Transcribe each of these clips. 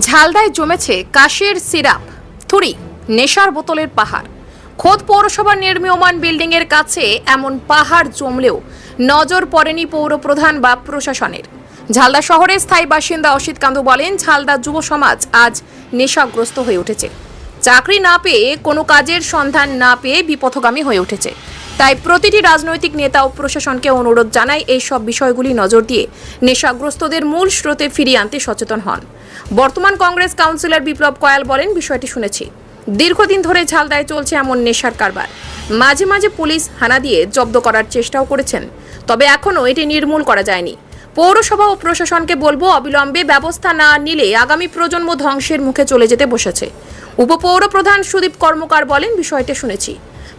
ঝালদায় জমেছে কাশের সিরাপ, থুরি, নেশার বোতলের পাহাড়। খোদ পৌরসভার নির্মীয়মান বিল্ডিংয়ের কাছে এমন পাহাড় জমলেও নজর পড়েনি পৌরপ্রধান বা প্রশাসনের। ঝালদা শহরের স্থায়ী বাসিন্দা অসিত কান্দু বলেন, ঝালদা যুব সমাজ আজ নেশাগ্রস্ত হয়ে উঠেছে। চাকরি না পেয়ে কোনো কাজের সন্ধান না পেয়ে বিপথগামী হয়ে উঠেছে। তাই প্রতিটি রাজনৈতিক নেতা ও প্রশাসনকে অনুরোধ জানায় এই সব বিষয়গুলি নজর দিয়ে নেশাগ্রস্তদের মূল স্রোতে ফিরিয়ে আনতে সচেতন হন। বর্তমান কংগ্রেস কাউন্সিলর বিপ্লব কয়াল বলেন, বিষয়টি শুনেছি। দীর্ঘদিন ধরে ঝালদায় চলছে এমন নেশার কারবার। মাঝে মাঝে পুলিশ হানা দিয়ে জব্দ করার চেষ্টাও করেছেন, তবে এখনও এটি নির্মূল করা যায়নি। পৌরসভা ও প্রশাসনকে বলব, অবিলম্বে ব্যবস্থা না নিলে আগামী প্রজন্ম ধ্বংসের মুখে চলে যেতে বসেছে। উপপৌর প্রধান সুদীপ কর্মকার বলেন, বিষয়টা শুনেছি।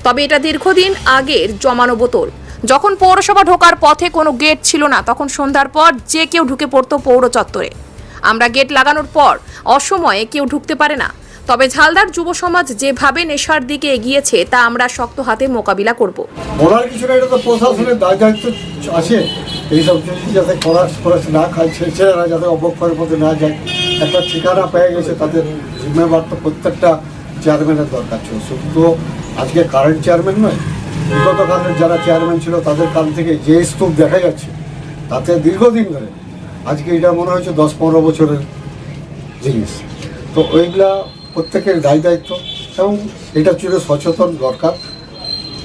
তবে এটা দীর্ঘদিন আগের জমানো বোতল। যখন পৌরসভা ঢোকার পথে কোনো গেট ছিল না, তখন সন্ধ্যার পর যে কেউ ঢুকে পড়তো পৌর চত্বরে। আমরা গেট লাগানোর পর অসময়ে কেউ ঢুকতে পারে না। তবে ঝালদার যুব সমাজ যেভাবে নেশার দিকে এগিয়েছে, তা আমরা শক্ত হাতে মোকাবিলা করব। বলার কিছু না এটা তো প্রশাসনের দায়িত্ব আছে। এইসব জিনিস যাতে করার করে না খায় ছেলেরা যাতে অবক্ষয়ের মধ্যে না যায়, একটা ঠিকানা পেয়ে গেছে, তাদের জিম্মেবার তো প্রত্যেকটা চেয়ারম্যানের দরকার ছিল। শুধু আজকে কারেন্ট চেয়ারম্যান নয় বিগত কালের যারা চেয়ারম্যান ছিল তাদের কাল থেকে যে স্তূপ দেখা যাচ্ছে, তাতে দীর্ঘদিন ধরে আজকে এটা মনে হয়েছে দশ পনেরো বছরের জিনিস। তো ওইগুলা প্রত্যেকের দায় দায়িত্ব এবং এটা ছিল সচেতন দরকার।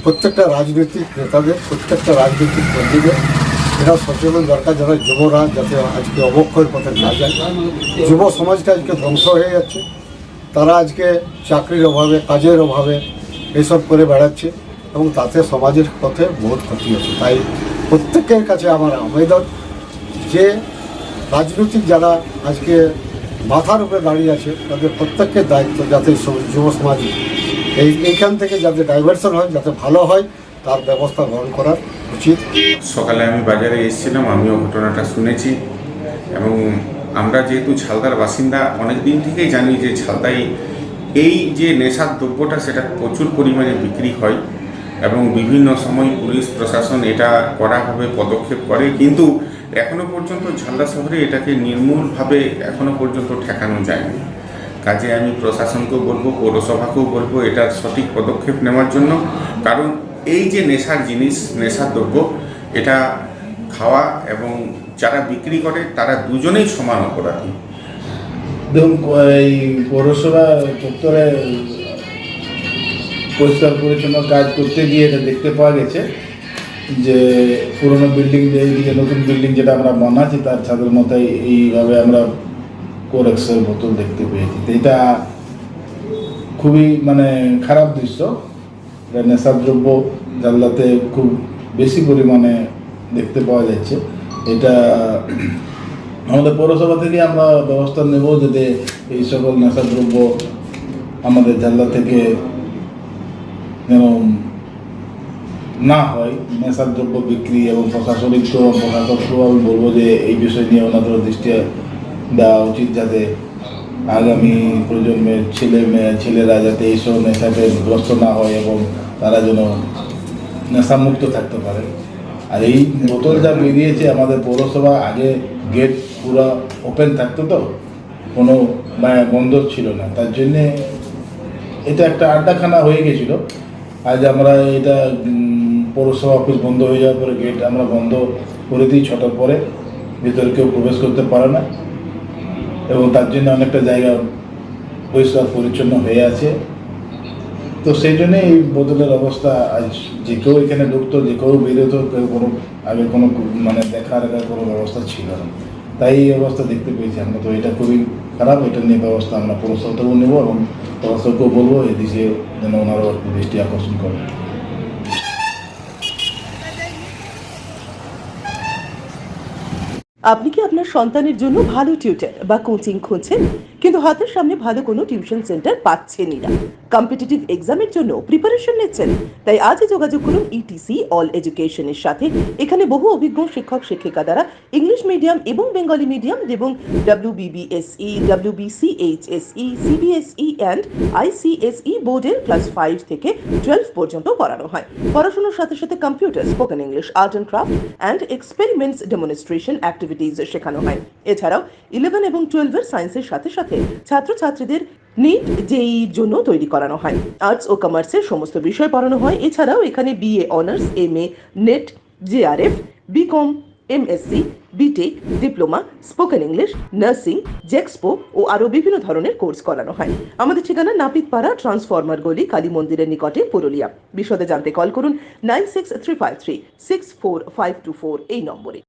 প্রত্যেকটা রাজনৈতিক নেতাদের, প্রত্যেকটা রাজনৈতিক কর্মীদের এরা সচেতন দরকার যারা যুবরা যাতে আজকে অবক্ষয়ের পথে না যায়। যুব সমাজটা আজকে ধ্বংস হয়ে যাচ্ছে। তারা আজকে চাকরির অভাবে, কাজের অভাবে এসব করে বেড়াচ্ছে এবং তাতে সমাজের পথে বহুত ক্ষতি হচ্ছে। তাই প্রত্যেকের কাছে আমার আবেদন যে রাজনৈতিক যারা আজকে মাথার উপরে দাঁড়িয়ে আছে, তাদের প্রত্যেকের দায়িত্ব যাতে যুব সমাজ এই, এইখান থেকে যাতে ডাইভার্সন হয়, যাতে ভালো হয়, তার ব্যবস্থা গ্রহণ করা উচিত। সকালে আমি বাজারে এসেছিলাম, আমিও ঘটনাটা শুনেছি এবং আমরা যেহেতু ছালদার বাসিন্দা অনেক দিন থেকেই জানি যে ঝালদায় এই যে নেশার দ্রব্যটা সেটা প্রচুর পরিমাণে বিক্রি হয় এবং বিভিন্ন সময় পুলিশ প্রশাসন এটা কড়াভাবে পদক্ষেপ করে। কিন্তু এখনও পর্যন্ত ঝালদা শহরে এটাকে নির্মূলভাবে এখনও পর্যন্ত ঠেকানো যায়নি। কাজে আমি প্রশাসনকেও বলব, পৌরসভাকেও বলব এটার সঠিক পদক্ষেপ নেওয়ার জন্য। কারণ এই যে নেশার জিনিস, নেশার দ্রব্য, এটা খাওয়া এবং যারা বিক্রি করে, তারা দুজনেই সমান অপরাধী। দেখুন এই পৌরসভা চত্বরে পরিষ্কার পরিচ্ছন্ন কাজ করতে গিয়ে এটা দেখতে পাওয়া গেছে যে পুরনো বিল্ডিং যে নতুন বিল্ডিং যেটা আমরা বানাচ্ছি, তার ছাদের মতোই এইভাবে আমরা কোরেক্সের বোতল দেখতে পেয়েছি। তো এটা খুবই মানে খারাপ দৃশ্য। এটা নেশাদ্রব্য জানলাতে খুব বেশি পরিমাণে দেখতে পাওয়া যাচ্ছে। এটা আমাদের পৌরসভা থেকে আমরা ব্যবস্থা নেব যাতে এই সকল নেশাদ্রব্য আমাদের জানলা থেকে যেন না হয় নেশার দ্রব্য বিক্রি এবং প্রশাসনিক প্রশাসককেও আমি বলব যে এই বিষয় নিয়ে ওনাদের দৃষ্টি দেওয়া উচিত যাতে আগামী প্রজন্মের ছেলে মেয়ে, ছেলেরা যাতে এইসব নেশাতে গ্রস্ত না হয় এবং তারা যেন নেশামুক্ত থাকতে পারে। আর এই বোতল যা বেরিয়েছে আমাদের পৌরসভা, আগে গেট পুরো ওপেন থাকতো তো, কোনো বন্ধ ছিল না। তার জন্যে এটা একটা আড্ডাখানা হয়ে গেছিল। আজ আমরা এটা পৌরসভা অফিস বন্ধ হয়ে যাওয়ার পরে গেট আমরা বন্ধ করে দিই ছটার পরে। ভিতরে কেউ প্রবেশ করতে পারে না। এবং তার জন্য অনেকটা জায়গা পরিষ্কার পরিচ্ছন্ন হয়ে আছে। তো সেই জন্য এই বোতলের অবস্থা আজ যে কেউ এখানে ঢুকতো যে কেউ বেরোতো, কেউ কোনো আগে কোনো মানে দেখা রাখার কোনো ব্যবস্থা ছিল না। তাই এই অবস্থা দেখতে পেয়েছি আমরা। তো এটা খুবই খারাপ। এটা নিয়ে ব্যবস্থা আমরা পৌরসভাতেও নেব এবং পৌরসভাকেও বলব এদিকে যেন ওনারা একটু দৃষ্টি আকর্ষণ করে। আপনি কি আপনার সন্তানের জন্য ভালো টিউটর বা কোচিং খুঁজছেন? কিন্তু হাতের সামনে ভালো কোনো টিউশন সেন্টার পাচ্ছেনই না। কম্পিটিটিভ এক্সামের জন্য প্রিপারেশন নিচ্ছেন। তাই আজই যোগাযোগ করুন ইটিসি অল এডুকেশনের সাথে। এখানে বহু অভিজ্ঞ শিক্ষক শিক্ষিকা দ্বারা ইংলিশ মিডিয়াম এবং বেঙ্গলি মিডিয়াম এবং W BBSE W BCHSE CBSE and ICSE বোর্ডের ক্লাস ফাইভ থেকে টুয়েলভ পর্যন্ত পড়ানো হয়। পড়াশোনার সাথে সাথে computer spoken English art and craft and experiments demonstration activities শেখানো হয়। এছাড়াও ইলেভেন এবং টুয়েলভের সায়েন্সের সাথে সাথে ছাত্রছাত্রীদের নিট জেই জন্য তৈরি করানো হয়। আর্টস ও কমার্সের সমস্ত বিষয় পড়ানো হয়। এছাড়াও এখানে BA honours M A NET JRF BCom MSc BTech diploma spoken English nursing জেক্সপো ও আরও বিভিন্ন ধরনের কোর্স করানো হয়। আমাদের ঠিকানা নাপিতপাড়া ট্রান্সফরমার গলি, কালী মন্দিরের নিকটে, পুরুলিয়া। বিশদে জানতে কল করুন nine six three five three six four five two four এই নম্বরে।